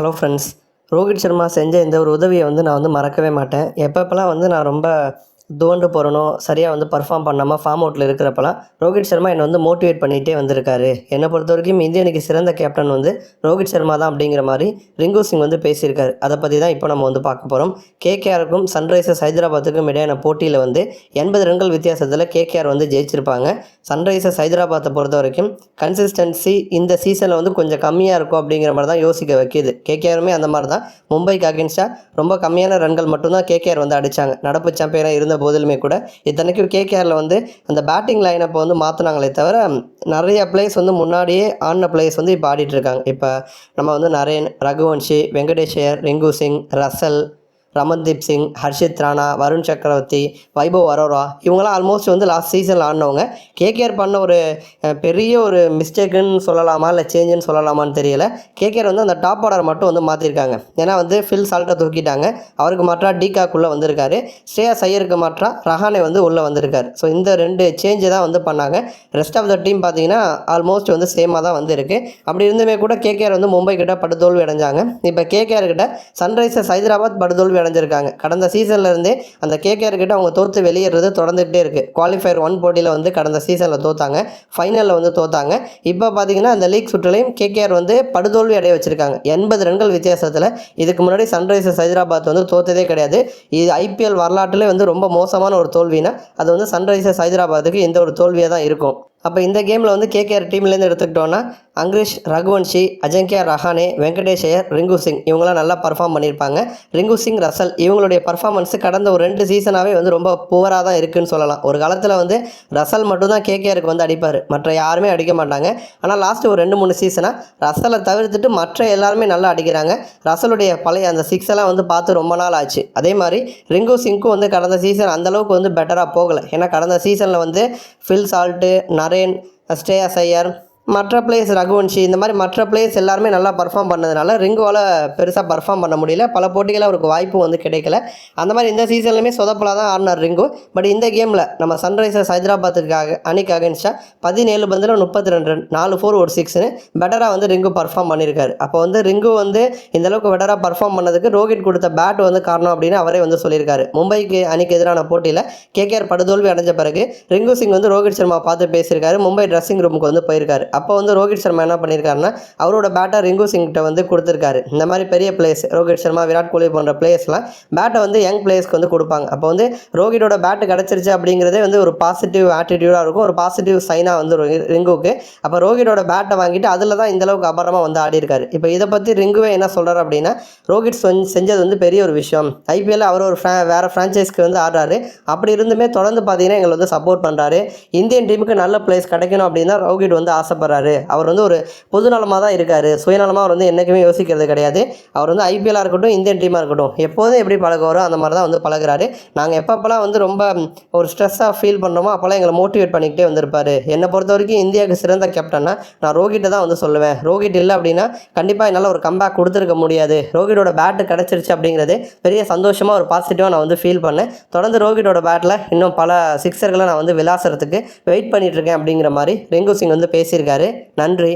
Hello friends Rohit Sharma செஞ்ச இந்த ஒரு உதவியை வந்து நான் வந்து மறக்கவே மாட்டேன். எப்பப்பெல்லாம் வந்து நான் ரொம்ப துவண்டு போகிறனோ சரியாக வந்து பர்ஃபார்ம் பண்ணாமல் ஃபார்ம் அவுட்டில் இருக்கிறப்பலாம் ரோஹித் சர்மா என்னை வந்து மோட்டிவேட் பண்ணிகிட்டே வந்திருக்காரு. என்னை பொறுத்த வரைக்கும் இந்திய சிறந்த கேப்டன் வந்து ரோஹித் சர்மா தான் அப்படிங்கிற மாதிரி ரிங்கு சிங் வந்து பேசியிருக்காரு. அதை பற்றி தான் இப்போ நம்ம வந்து பார்க்க போகிறோம் கேகேஆருக்கும் சன்ரைசர்ஸ் ஹைதராபாத்துக்கும் இடையான போட்டியில் வந்து எண்பது ரன்கள் வித்தியாசத்தில் கேகேஆர் வந்து ஜெயிச்சிருப்பாங்க. சன்ரைசர்ஸ் ஹைதராபாத்தை பொறுத்த வரைக்கும் கன்சிஸ்டன்சி இந்த சீசனில் வந்து கொஞ்சம் கம்மியாக இருக்கும் அப்படிங்கிற மாதிரி தான் யோசிக்க வைக்கிது. கேகேஆருமே அந்த மாதிரி தான். மும்பைக்கு அகேன்ஸ்டாக ரொம்ப கம்மியான ரன்கள் மட்டும்தான் கேகேஆர் வந்து அடித்தாங்க நடப்பு சாம்பியனாக இருந்த போதிலுமே கூட இத்தனைக்கும் கேகேஆரில் வந்து அந்த பேட்டிங் லைனப்பை வந்து மாற்றினாங்களே தவிர நிறைய பிளேஸ் வந்து முன்னாடியே ஆன பிளேஸ் வந்து இப்போ ஆடிட்டுருக்காங்க இப்போ நம்ம வந்து நரேன் ரகுவன்ஷி வெங்கடேஷயர் ரிங்கு சிங் ரசல் ரமன்தீப் சிங் ஹர்ஷித் ராணா வருண் சக்கரவர்த்தி வைபவ் அரோரா இவங்களாம் ஆல்மோஸ்ட் வந்து லாஸ்ட் சீசனில் ஆடினவங்க. கேகேஆர் பண்ண ஒரு பெரிய ஒரு மிஸ்டேக்குன்னு சொல்லலாமா இல்லை சேஞ்சுன்னு சொல்லலாமான்னு தெரியல. கேகேஆர் வந்து அந்த டாப் ஆர்டர் மட்டும் வந்து மாற்றிருக்காங்க ஏன்னா வந்து ஃபில் சால்ட்டை தூக்கிட்டாங்க. அவருக்கு மாற்றா டீகாக்குள்ளே வந்திருக்காரு. ஸ்ரேயா சையருக்கு மாற்றா ரஹானே வந்து உள்ளே வந்திருக்காரு. ஸோ இந்த ரெண்டு சேஞ்சு தான் வந்து பண்ணாங்க. ரெஸ்ட் ஆஃப் த டீம் பார்த்தீங்கன்னா ஆல்மோஸ்ட் வந்து சேமாக தான் வந்திருக்கு. அப்படி இருந்துமே கூட கேகேஆர் வந்து மும்பை கிட்ட படுதோல்வி அடைஞ்சாங்க. இப்போ கேகேஆர் கிட்ட சன்ரைசர்ஸ் ஹைதராபாத் படுதோல்வி அடைஞ்சிருக்காங்க. கடந்த சீசன்லேருந்தே அந்த கேகேஆர்கிட்ட அவங்க தோற்று வெளியேறது தொடர்ந்துகிட்டே இருக்குது குவாலிஃபயர் ஒன் போட்டியில் வந்து கடந்த சீசனில் தோத்தாங்க. ஃபைனலில் வந்து தோத்தாங்க. இப்போ பார்த்தீங்கன்னா அந்த லீக் சுற்றுலையும் கேகேஆர் வந்து படுதோல்வி அடைய வச்சுருக்காங்க. எண்பது ரன்கள் வித்தியாசத்தில் இதுக்கு முன்னாடி சன்ரைசர்ஸ் ஹைதராபாத் வந்து தோத்ததே கிடையாது. இது ஐபிஎல் வரலாற்றிலே வந்து ரொம்ப மோசமான ஒரு தோல்வினா அது வந்து சன்ரைசர்ஸ் ஹைதராபாத்துக்கு இந்த ஒரு தோல்வியாக தான் இருக்கும். அப்போ இந்த கேமில் வந்து கேகேஆர் டீம்லேருந்து எடுத்துக்கிட்டோன்னா அங்கிரிஷ் ரகுவன்ஷி அஜங்கியா ரஹானே வெங்கடேஷ் ஐயர் ரிங்கு சிங் இவங்களாம் நல்லா பர்ஃபார்ம் பண்ணியிருப்பாங்க. ரிங்கு சிங் ரசல் இவங்களுடைய பர்ஃபார்மன்ஸ் கடந்த ஒரு ரெண்டு சீசனாகவே வந்து ரொம்ப புவராக தான் இருக்குதுன்னு சொல்லலாம். ஒரு காலத்தில் வந்து ரசல் மட்டும்தான் கேகேஆருக்கு வந்து அடிப்பார். மற்ற யாருமே அடிக்க மாட்டாங்க. ஆனால் லாஸ்ட்டு ஒரு ரெண்டு மூணு சீசனாக ரசலை தவிர்த்துட்டு மற்ற எல்லாருமே நல்லா அடிக்கிறாங்க. ரசலுடைய பழைய அந்த சிக்ஸ் எல்லாம் வந்து பார்த்து ரொம்ப நாள் ஆச்சு. அதே மாதிரி ரிங்கு சிங்க்கும் வந்து கடந்த சீசன் அந்தளவுக்கு வந்து பெட்டராக போகலை. ஏன்னா கடந்த சீசனில் வந்து Phil Salt Narine Shreyas Iyer மற்ற பிளேயர்ஸ் ரகுவன்ஷி இந்த மாதிரி மற்ற பிளேயர்ஸ் எல்லாருமே நல்லா பர்ஃபார்ம் பண்ணதுனால ரிங்குவால் பெருசாக பர்ஃபார்ம் பண்ண முடியல. பல போட்டிகளில் அவருக்கு வாய்ப்பு வந்து கிடைக்கல. அந்த மாதிரி இந்த சீசன்லையுமே சொதப்பலாக தான் ஆடினார் ரிங்கு. பட் இந்த கேமில் நம்ம சன்ரைசர்ஸ் ஹைதராபாத்துக்காக அணிக்கு அகேன்ஸ்டாக பதினேழு பந்தில் முப்பத்தி ரெண்டு ரன் நாலு ஃபோர் ஒரு சிக்ஸ்னு பெட்டராக வந்து ரிங்கு பர்ஃபார்ம் பண்ணியிருக்காரு அப்போ வந்து ரிங்கு வந்து இந்த அளவுக்கு பெட்டராக பர்ஃபார்ம் பண்ணதுக்கு ரோஹித் கொடுத்த பேட் வந்து காரணம் அப்படின்னு அவரே வந்து சொல்லியிருக்காரு. மும்பைக்கு அணிக்கு எதிரான போட்டியில் கேகேஆர் படுதோல்வி அடைஞ்ச பிறகு ரிங்கு சிங் வந்து ரோஹித் சர்மா பார்த்து பேசியிருக்காரு. மும்பை ட்ரெஸ்ஸிங் ரூமுக்கு வந்து போயிருக்காரு. அப்போ வந்து ரோஹித் சர்மா என்ன பண்ணியிருக்காருன்னா அவரோட பேட்டை ரிங்கு சிங்கிட்ட வந்து கொடுத்துருக்காரு. இந்த மாதிரி பெரிய பிளேயர்ஸ் ரோஹித் சர்மா விராட் கோலி போன்ற பிளேயர்ஸ்லாம் பேட்டை வந்து யங் பிளேயர்ஸ்க்கு வந்து கொடுப்பாங்க. அப்போ வந்து ரோஹிட்டோட பேட்டு கிடச்சிருச்சு அப்படிங்கிறதே வந்து ஒரு பாசிட்டிவ் ஆட்டிடியூடாக இருக்கும். ஒரு பாசிட்டிவ் சைனாக வந்து ரிங்குக்கு. ரிங்குவுக்கு அப்போ ரோஹிட்டோட பேட்டை வாங்கிட்டு அதில் தான் இந்தளவுக்கு அபாரமாக வந்து ஆடி இருக்காரு. இப்போ இதை பற்றி ரிங்குவே என்ன சொல்கிறார் அப்படின்னா ரோஹித் செஞ்சது வந்து பெரிய ஒரு விஷயம். ஐபிஎல் அவர் ஒரு ஃப்ரா வேறு ஃப்ரான்ச்சைஸ்க்கு வந்து ஆடுறாரு. அப்படி இருந்துமே தொடர்ந்து பார்த்தீங்கன்னா எங்களை வந்து சப்போர்ட் பண்ணுறாரு இந்தியன் டீமுக்கு நல்ல பிளேஸ் கிடைக்கணும் அப்படின்னா தான் ரோஹித் வந்து ஆசைப்படுறாரு. அவர் வந்து ஒரு பொதுநலமாக தான் இருக்கார். சுயநலமாக அவர் வந்து என்றைக்குமே யோசிக்கிறது கிடையாது. அவர் வந்து ஐபிஎல்லாக இருக்கட்டும் இந்தியன் டீமாக இருக்கட்டும் எப்போதும் எப்படி பழகுவாரோ அந்த மாதிரி தான் வந்து பழகுறாரு. நாங்கள் எப்பப்போலாம் வந்து ரொம்ப ஒரு ஸ்ட்ரெஸ்ஸாக ஃபீல் பண்ணுறோமோ அப்போல்லாம் எங்களை மோட்டிவேட் பண்ணிக்கிட்டே வந்திருப்பார். என்னை பொறுத்த வரைக்கும் இந்தியாவுக்கு சிறந்த கேப்டன்னா நான் ரோஹிட்டை தான் வந்து சொல்லுவேன். ரோஹிட் இல்லை அப்படின்னா கண்டிப்பாக என்னால் ஒரு கம்பேக் கொடுத்துருக்க முடியாது. ரோஹிட்டோட பேட்டு கிடச்சிருச்சு அப்படிங்கிறது பெரிய சந்தோஷமாக ஒரு பாசிட்டிவாக நான் வந்து ஃபீல் பண்ணேன். தொடர்ந்து ரோஹிட்டோட பேட்டில் இன்னும் பல சிக்ஸர்களை நான் வந்து விளாசுறதுக்கு வெயிட் பண்ணிகிட்ருக்கேன் இருக்கேன் அப்படிங்கிற மாதிரி ரெங்கு சிங் வந்து பேசியிருக்காரு. நன்றி.